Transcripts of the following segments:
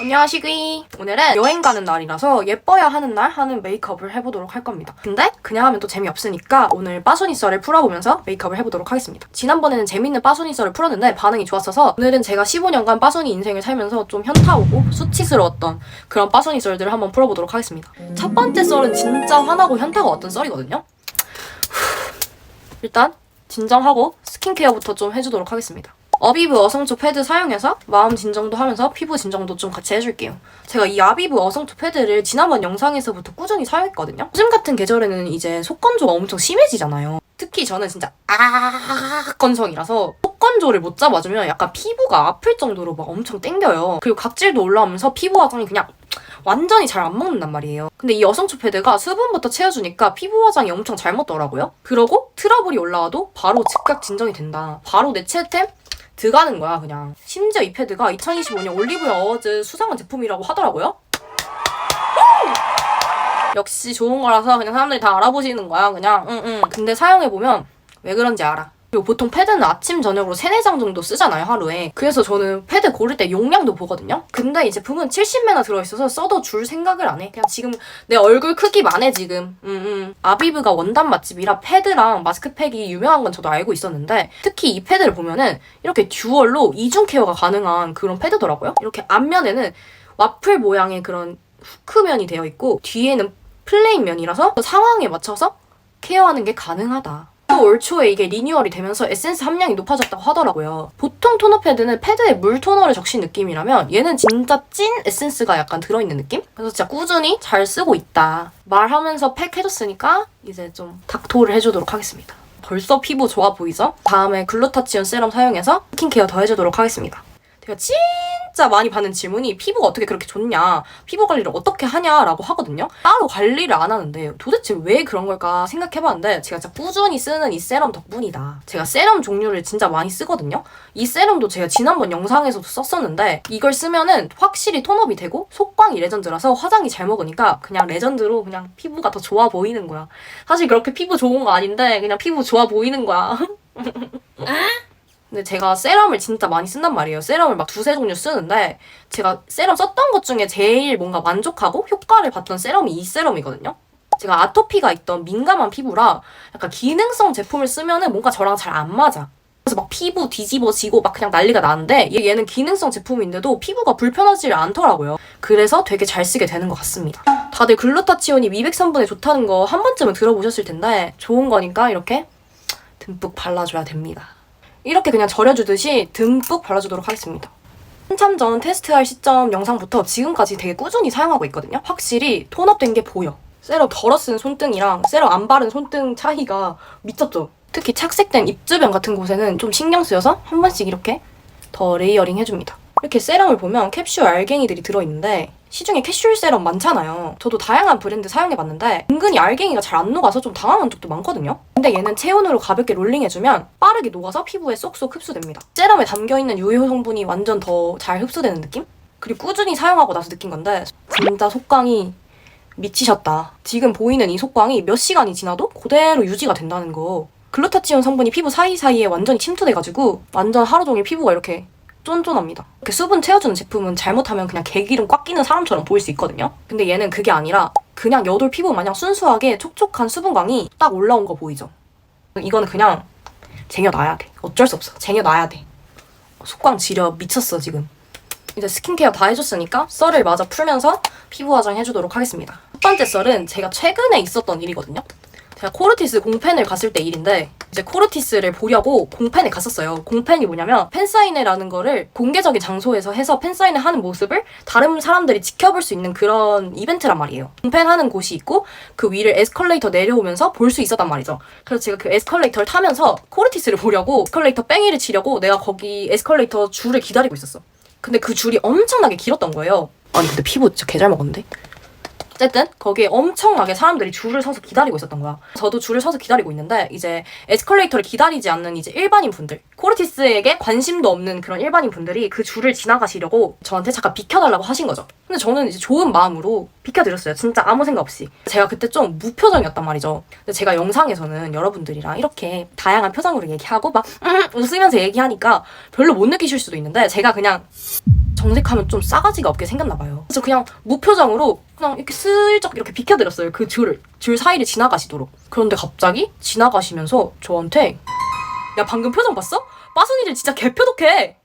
안녕하시기. 오늘은 여행 가는 날이라서 예뻐야 하는 날 하는 메이크업을 해보도록 할 겁니다. 근데 그냥 하면 또 재미없으니까 오늘 빠소니썰을 풀어보면서 메이크업을 해보도록 하겠습니다. 지난번에는 재밌는 빠소니썰을 풀었는데 반응이 좋았어서 오늘은 제가 15년간 빠소니 인생을 살면서 좀 현타 오고 수치스러웠던 그런 빠소니썰들을 한번 풀어보도록 하겠습니다. 첫 번째 썰은 진짜 화나고 현타가 왔던 썰이거든요. 일단 진정하고 스킨케어부터 좀 해주도록 하겠습니다. 어비브 어성초 패드 사용해서 마음 진정도 하면서 피부 진정도 좀 같이 해줄게요. 제가 이 아비브 어성초 패드를 지난번 영상에서부터 꾸준히 사용했거든요. 요즘 같은 계절에는 이제 속건조가 엄청 심해지잖아요. 특히 저는 진짜 아 건성이라서 속건조를 못 잡아주면 약간 피부가 아플 정도로 막 엄청 땡겨요. 그리고 각질도 올라오면서 피부 화장이 그냥 완전히 잘 안 먹는단 말이에요. 근데 이 여성초 패드가 수분부터 채워주니까 피부 화장이 엄청 잘 먹더라고요. 그러고 트러블이 올라와도 바로 즉각 진정이 된다. 바로 내 채템 들어가는 거야 그냥. 심지어 이 패드가 2025년 올리브영 어워즈 수상한 제품이라고 하더라고요. 역시 좋은 거라서 그냥 사람들이 다 알아보시는 거야 그냥 응응 근데 사용해보면 왜 그런지 알아 보통 패드는 아침 저녁으로 3, 4장 정도 쓰잖아요 하루에. 그래서 저는 패드 고를 때 용량도 보거든요? 근데 이 제품은 70매나 들어있어서 써도 줄 생각을 안 해. 그냥 지금 내 얼굴 크기만 해 지금 응응 아비브가 원단 맛집이라 패드랑 마스크팩이 유명한 건 저도 알고 있었는데 특히 이 패드를 보면은 이렇게 듀얼로 이중 케어가 가능한 그런 패드더라고요. 이렇게 앞면에는 와플 모양의 그런 후크면이 되어 있고 뒤에는 플레인 면이라서 그 상황에 맞춰서 케어하는 게 가능하다. 또 올 초에 이게 리뉴얼이 되면서 에센스 함량이 높아졌다고 하더라고요. 보통 토너 패드는 패드에 물 토너를 적신 느낌이라면 얘는 진짜 찐 에센스가 약간 들어있는 느낌? 그래서 진짜 꾸준히 잘 쓰고 있다. 말하면서 팩 해줬으니까 이제 좀 닥토를 해주도록 하겠습니다. 벌써 피부 좋아 보이죠? 다음에 글루타치온 세럼 사용해서 스킨케어 더 해주도록 하겠습니다. 제가 진짜 많이 받는 질문이 피부가 어떻게 그렇게 좋냐, 피부 관리를 어떻게 하냐라고 하거든요. 따로 관리를 안 하는데 도대체 왜 그런 걸까 생각해봤는데 제가 진짜 꾸준히 쓰는 이 세럼 덕분이다. 제가 세럼 종류를 진짜 많이 쓰거든요. 이 세럼도 제가 지난번 영상에서도 썼었는데 이걸 쓰면은 확실히 톤업이 되고 속광이 레전드라서 화장이 잘 먹으니까 그냥 레전드로 그냥 피부가 더 좋아 보이는 거야. 사실 그렇게 피부 좋은 거 아닌데 그냥 피부 좋아 보이는 거야. 근데 제가 세럼을 진짜 많이 쓴단 말이에요. 세럼을 막 두세 종류 쓰는데 제가 세럼 썼던 것 중에 제일 뭔가 만족하고 효과를 봤던 세럼이 이 세럼이거든요. 제가 아토피가 있던 민감한 피부라 약간 기능성 제품을 쓰면은 뭔가 저랑 잘 안 맞아. 그래서 막 피부 뒤집어지고 막 그냥 난리가 나는데 얘- 얘는 기능성 제품인데도 피부가 불편하지 않더라고요. 그래서 되게 잘 쓰게 되는 것 같습니다. 다들 글루타치온이 미백 성분에 좋다는 거 한 번쯤은 들어보셨을 텐데 좋은 거니까 이렇게 듬뿍 발라줘야 됩니다. 이렇게 그냥 절여주듯이 듬뿍 발라주도록 하겠습니다. 한참 전 테스트할 시점 영상부터 지금까지 되게 꾸준히 사용하고 있거든요. 확실히 톤업된 게 보여. 세럼 덜어 쓴 손등이랑 세럼 안 바른 손등 차이가 미쳤죠. 특히 착색된 입 주변 같은 곳에는 좀 신경 쓰여서 한 번씩 이렇게 더 레이어링 해줍니다. 이렇게 세럼을 보면 캡슐 알갱이들이 들어있는데 시중에 캡슐 세럼 많잖아요. 저도 다양한 브랜드 사용해봤는데 은근히 알갱이가 잘 안 녹아서 좀 당황한 적도 많거든요. 근데 얘는 체온으로 가볍게 롤링해주면 빠르게 녹아서 피부에 쏙쏙 흡수됩니다. 세럼에 담겨있는 유효 성분이 완전 더 잘 흡수되는 느낌? 그리고 꾸준히 사용하고 나서 느낀 건데 진짜 속광이 미치셨다. 지금 보이는 이 속광이 몇 시간이 지나도 그대로 유지가 된다는 거. 글루타치온 성분이 피부 사이사이에 완전히 침투돼가지고 완전 하루 종일 피부가 이렇게 쫀쫀합니다. 이렇게 수분 채워주는 제품은 잘못하면 그냥 개기름 꽉 끼는 사람처럼 보일 수 있거든요. 근데 얘는 그게 아니라 그냥 여돌 피부 마냥 순수하게 촉촉한 수분광이 딱 올라온 거 보이죠? 이거는 그냥 쟁여놔야 돼. 어쩔 수 없어. 쟁여놔야 돼. 속광 지려 미쳤어 지금. 이제 스킨케어 다 해줬으니까 썰을 마저 풀면서 피부 화장 해주도록 하겠습니다. 첫 번째 썰은 제가 최근에 있었던 일이거든요. 제가 코르티스 공팬을 갔을 때 일인데 이제 코르티스를 보려고 공팬에 갔었어요. 공팬이 뭐냐면 팬사인회라는 거를 공개적인 장소에서 해서 팬사인회 하는 모습을 다른 사람들이 지켜볼 수 있는 그런 이벤트란 말이에요. 공팬 하는 곳이 있고 그 위를 에스컬레이터 내려오면서 볼 수 있었단 말이죠. 그래서 제가 그 에스컬레이터를 타면서 코르티스를 보려고 에스컬레이터 뺑이를 치려고 내가 거기 에스컬레이터 줄을 기다리고 있었어. 근데 그 줄이 엄청나게 길었던 거예요. 아니 근데 피부 진짜 개 잘 먹었는데? 어쨌든 거기에 엄청나게 사람들이 줄을 서서 기다리고 있었던 거야. 저도 줄을 서서 기다리고 있는데 이제 에스컬레이터를 기다리지 않는 이제 일반인 분들, 코르티스에게 관심도 없는 그런 일반인 분들이 그 줄을 지나가시려고 저한테 잠깐 비켜달라고 하신 거죠. 근데 저는 이제 좋은 마음으로 비켜드렸어요. 진짜 아무 생각 없이. 제가 그때 좀 무표정이었단 말이죠. 근데 제가 영상에서는 여러분들이랑 이렇게 다양한 표정으로 얘기하고 막 음, 웃으면서 얘기하니까 별로 못 느끼실 수도 있는데 제가 그냥 정색하면 좀 싸가지가 없게 생겼나 봐요. 그래서 그냥 무표정으로 그냥 이렇게 슬쩍 이렇게 비켜드렸어요. 그 줄을 줄 사이를 지나가시도록. 그런데 갑자기 지나가시면서 저한테 야 방금 표정 봤어? 빠순이들 진짜 개표독해.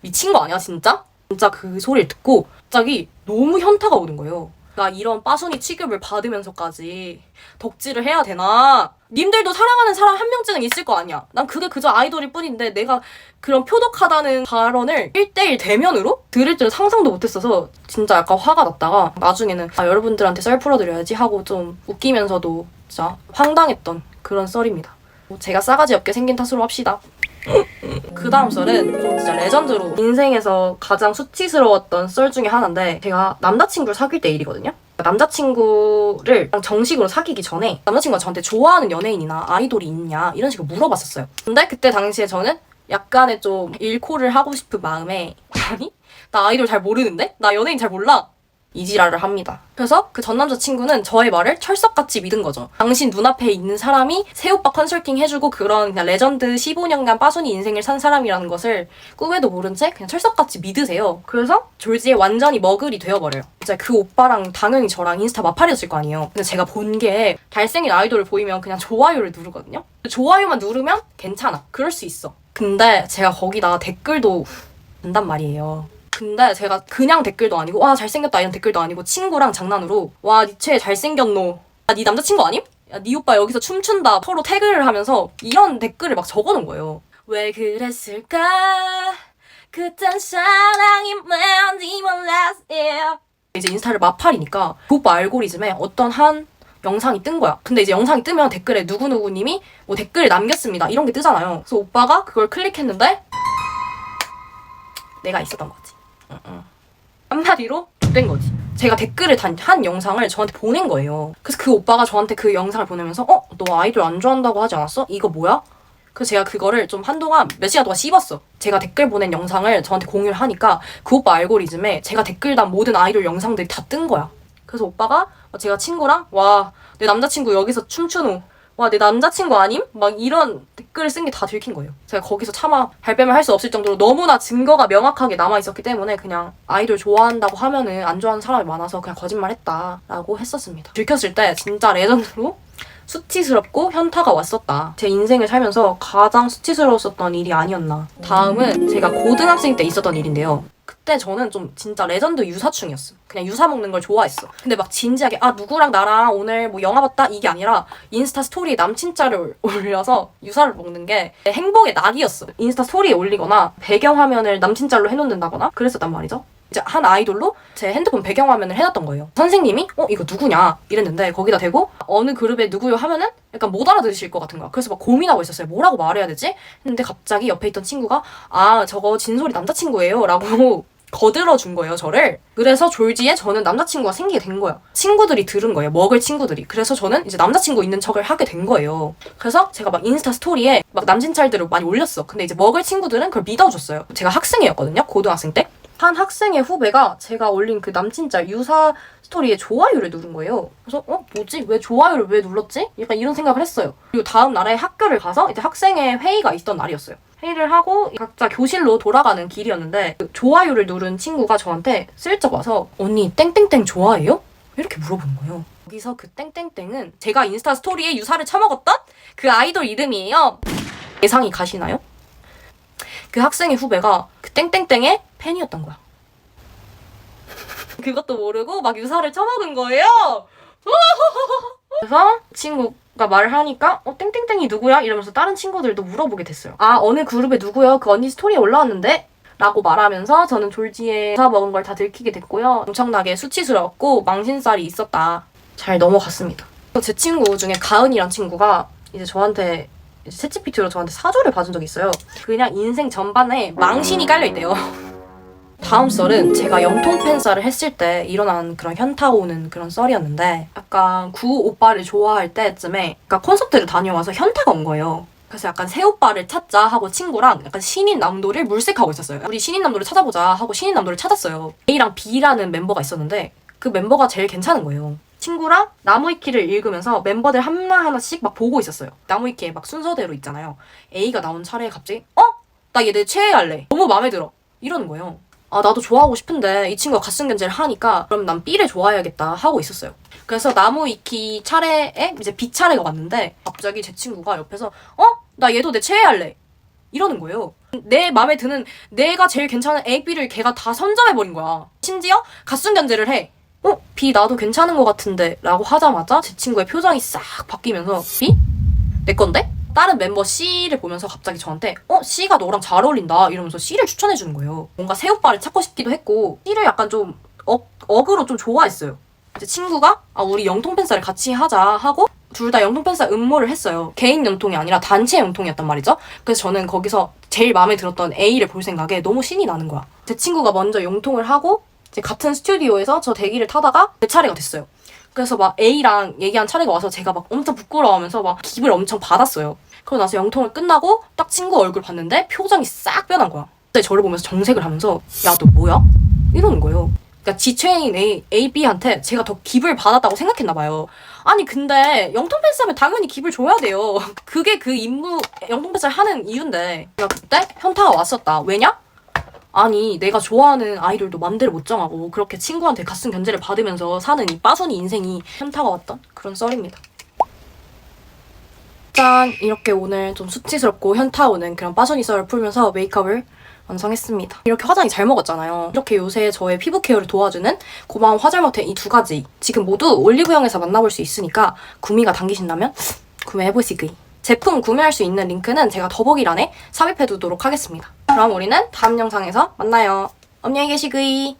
미친 거 아니야 진짜? 진짜 그 소리를 듣고 갑자기 너무 현타가 오는 거예요. 나 이런 빠순이 취급을 받으면서까지 덕질을 해야 되나? 님들도 사랑하는 사람 한 명쯤은 있을 거 아니야. 난 그게 그저 아이돌일 뿐인데 내가 그런 표독하다는 발언을 1대1 대면으로 들을 줄은 상상도 못했어서 진짜 약간 화가 났다가 나중에는 아, 여러분들한테 썰 풀어드려야지 하고 좀 웃기면서도 진짜 황당했던 그런 썰입니다. 뭐 제가 싸가지 없게 생긴 탓으로 합시다. 그 다음 썰은 좀 진짜 레전드로 인생에서 가장 수치스러웠던 썰 중에 하나인데 제가 남자친구를 사귈 때 일이거든요. 남자친구를 정식으로 사귀기 전에 남자친구가 저한테 좋아하는 연예인이나 아이돌이 있냐 이런 식으로 물어봤었어요. 근데 그때 당시에 저는 약간의 좀 일코를 하고 싶은 마음에 아니 나 아이돌 잘 모르는데 나 연예인 잘 몰라 이지랄을 합니다. 그래서 그 전 남자친구는 저의 말을 철석같이 믿은 거죠. 당신 눈앞에 있는 사람이 새오빠 컨설팅 해주고 그런 그냥 레전드 15년간 빠순이 인생을 산 사람이라는 것을 꿈에도 모른 채 그냥 철석같이 믿으세요. 그래서 졸지에 완전히 머글이 되어버려요. 이제 그 오빠랑 당연히 저랑 인스타 마팔이었을 거 아니에요. 근데 제가 본 게 잘생긴 아이돌을 보이면 그냥 좋아요를 누르거든요. 좋아요만 누르면 괜찮아. 그럴 수 있어. 근데 제가 거기다 댓글도 단단 말이에요. 근데 제가 그냥 댓글도 아니고 와 잘생겼다 이런 댓글도 아니고 친구랑 장난으로 와 니체 잘생겼노 아, 네 남자친구 아님? 야, 네 오빠 여기서 춤춘다 서로 태그를 하면서 이런 댓글을 막 적어놓은 거예요 왜 그랬을까 그땐 사랑이 뭔지 몰랐어 이제 인스타를 마팔이니까 그 오빠 알고리즘에 어떤 한 영상이 뜬 거야. 근데 이제 영상이 뜨면 댓글에 누구누구님이 뭐 댓글을 남겼습니다. 이런 게 뜨잖아요. 그래서 오빠가 그걸 클릭했는데 내가 있었던 거지. 한마디로 된 거지. 제가 댓글을 단 한 영상을 저한테 보낸 거예요. 그래서 그 오빠가 저한테 그 영상을 보내면서 어? 너 아이돌 안 좋아한다고 하지 않았어? 이거 뭐야? 그래서 제가 그거를 좀 한동안 몇 시간 동안 씹었어. 제가 댓글 보낸 영상을 저한테 공유를 하니까 그 오빠 알고리즘에 제가 댓글 단 모든 아이돌 영상들이 다 뜬 거야. 그래서 오빠가 제가 친구랑 와 내 남자친구 여기서 춤추노 와 내 남자친구 아님? 막 이런 댓글을 쓴 게 다 들킨 거예요. 제가 거기서 차마 발뺌을 할 수 없을 정도로 너무나 증거가 명확하게 남아 있었기 때문에 그냥 아이돌 좋아한다고 하면은 안 좋아하는 사람이 많아서 그냥 거짓말 했다라고 했었습니다. 들켰을 때 진짜 레전드로 수치스럽고 현타가 왔었다. 제 인생을 살면서 가장 수치스러웠었던 일이 아니었나. 다음은 제가 고등학생 때 있었던 일인데요. 그때 저는 좀 진짜 레전드 유사충이었어. 그냥 유사 먹는 걸 좋아했어. 근데 막 진지하게 아 누구랑 나랑 오늘 뭐 영화 봤다 이게 아니라 인스타 스토리에 남친짤을 올려서 유사를 먹는 게 행복의 낙이었어. 인스타 스토리에 올리거나 배경화면을 남친짤로 해놓는다거나 그랬었단 말이죠. 이제 한 아이돌로 제 핸드폰 배경화면을 해놨던 거예요. 선생님이 어 이거 누구냐 이랬는데 거기다 대고 어느 그룹의 누구요 하면은 약간 못 알아들으실 것 같은 거야. 그래서 막 고민하고 있었어요. 뭐라고 말해야 되지? 했는데 갑자기 옆에 있던 친구가 아 저거 진솔이 남자친구예요라고 거들어 준 거예요, 저를. 그래서 졸지에 저는 남자친구가 생기게 된 거야. 친구들이 들은 거예요, 먹을 친구들이. 그래서 저는 이제 남자친구 있는 척을 하게 된 거예요. 그래서 제가 막 인스타 스토리에 막 남친 짤들을 많이 올렸어. 근데 이제 먹을 친구들은 그걸 믿어줬어요. 제가 학생이었거든요, 고등학생 때. 한 학생의 후배가 제가 올린 그 남친짤 유사 스토리에 좋아요를 누른 거예요. 그래서 어 뭐지 왜 좋아요를 왜 눌렀지? 약간 이런 생각을 했어요. 그리고 다음 날에 학교를 가서 이제 학생의 회의가 있던 날이었어요. 회의를 하고 각자 교실로 돌아가는 길이었는데 그 좋아요를 누른 친구가 저한테 슬쩍 와서 언니 땡땡땡 좋아해요? 이렇게 물어보는 거예요. 여기서 그 땡땡땡은 제가 인스타 스토리에 유사를 처먹었던 그 아이돌 이름이에요. 예상이 가시나요? 그 학생의 후배가 그 땡땡땡의 팬이었던 거야. 그것도 모르고 막 유사를 처먹은 거예요. 그래서 친구가 말을 하니까 어 땡땡땡이 누구야? 이러면서 다른 친구들도 물어보게 됐어요. 아 어느 그룹에 누구요? 그 언니 스토리에 올라왔는데 라고 말하면서 저는 졸지에 유사 먹은 걸 다 들키게 됐고요. 엄청나게 수치스러웠고 망신살이 있었다. 잘 넘어갔습니다. 제 친구 중에 가은이란 친구가 이제 저한테 채찌피티로 저한테 사주를 봐준 적이 있어요. 그냥 인생 전반에 망신이 깔려있대요. 다음 썰은 제가 영통 팬싸를 했을 때 일어난 그런 현타 오는 그런 썰이었는데 약간 구 오빠를 좋아할 때쯤에 그러니까 콘서트를 다녀와서 현타가 온 거예요. 그래서 약간 새 오빠를 찾자 하고 친구랑 약간 신인 남도를 물색하고 있었어요. 우리 신인 남도를 찾아보자 하고 신인 남도를 찾았어요. A랑 B라는 멤버가 있었는데 그 멤버가 제일 괜찮은 거예요. 친구랑 나무위키를 읽으면서 멤버들 하나하나씩 막 보고 있었어요. 나무위키에 막 순서대로 있잖아요. A가 나온 차례에 갑자기 어? 나 얘 내 최애 할래. 너무 마음에 들어. 이러는 거예요. 아 나도 좋아하고 싶은데 이 친구가 갓승견제를 하니까 그럼 난 B를 좋아해야겠다 하고 있었어요. 그래서 나무위키 차례에 이제 B 차례가 왔는데 갑자기 제 친구가 옆에서 어? 나 얘도 내 최애할래. 이러는 거예요. 내 마음에 드는 내가 제일 괜찮은 A, B를 걔가 다 선점해버린 거야. 심지어 갓순견제를 해. 어? B 나도 괜찮은 것 같은데 라고 하자마자 제 친구의 표정이 싹 바뀌면서 B? 내 건데? 다른 멤버 C를 보면서 갑자기 저한테 어? C가 너랑 잘 어울린다 이러면서 C를 추천해 주는 거예요. 뭔가 새 오빠를 찾고 싶기도 했고 C를 약간 좀 억, 억으로 좀 좋아했어요. 제 친구가 아 우리 영통 팬싸를 같이 하자 하고 둘 다 영통 팬싸 음모를 했어요. 개인 영통이 아니라 단체 영통이었단 말이죠. 그래서 저는 거기서 제일 마음에 들었던 A를 볼 생각에 너무 신이 나는 거야. 제 친구가 먼저 영통을 하고 이제 같은 스튜디오에서 저 대기를 타다가 제 차례가 됐어요. 그래서 막 A랑 얘기한 차례가 와서 제가 막 엄청 부끄러워하면서 막 기분을 엄청 받았어요. 그러고 나서 영통을 끝나고 딱 친구 얼굴 봤는데 표정이 싹 변한 거야. 갑자기 저를 보면서 정색을 하면서 야 너 뭐야? 이러는 거예요. 그러니까 지최인 A, A, B한테 제가 더 깁을 받았다고 생각했나 봐요. 아니 근데 영통 팬싸면 당연히 깁을 줘야 돼요. 그게 그 임무 영통 팬싸를 하는 이유인데 제가 그때 현타가 왔었다. 왜냐? 아니 내가 좋아하는 아이돌도 맘대로 못 정하고 그렇게 친구한테 가슴 견제를 받으면서 사는 이 빠순이 인생이 현타가 왔던 그런 썰입니다. 짠! 이렇게 오늘 좀 수치스럽고 현타 오는 그런 빠순이 썰을 풀면서 메이크업을 완성했습니다. 이렇게 화장이 잘 먹었잖아요. 이렇게 요새 저의 피부 케어를 도와주는 고마운 화잘못의 이두 가지 지금 모두 올리브영에서 만나볼 수 있으니까 구미가 당기신다면 구매해보시기. 제품 구매할 수 있는 링크는 제가 더보기란에 삽입해 두도록 하겠습니다. 그럼 우리는 다음 영상에서 만나요. 안녕히 계시기.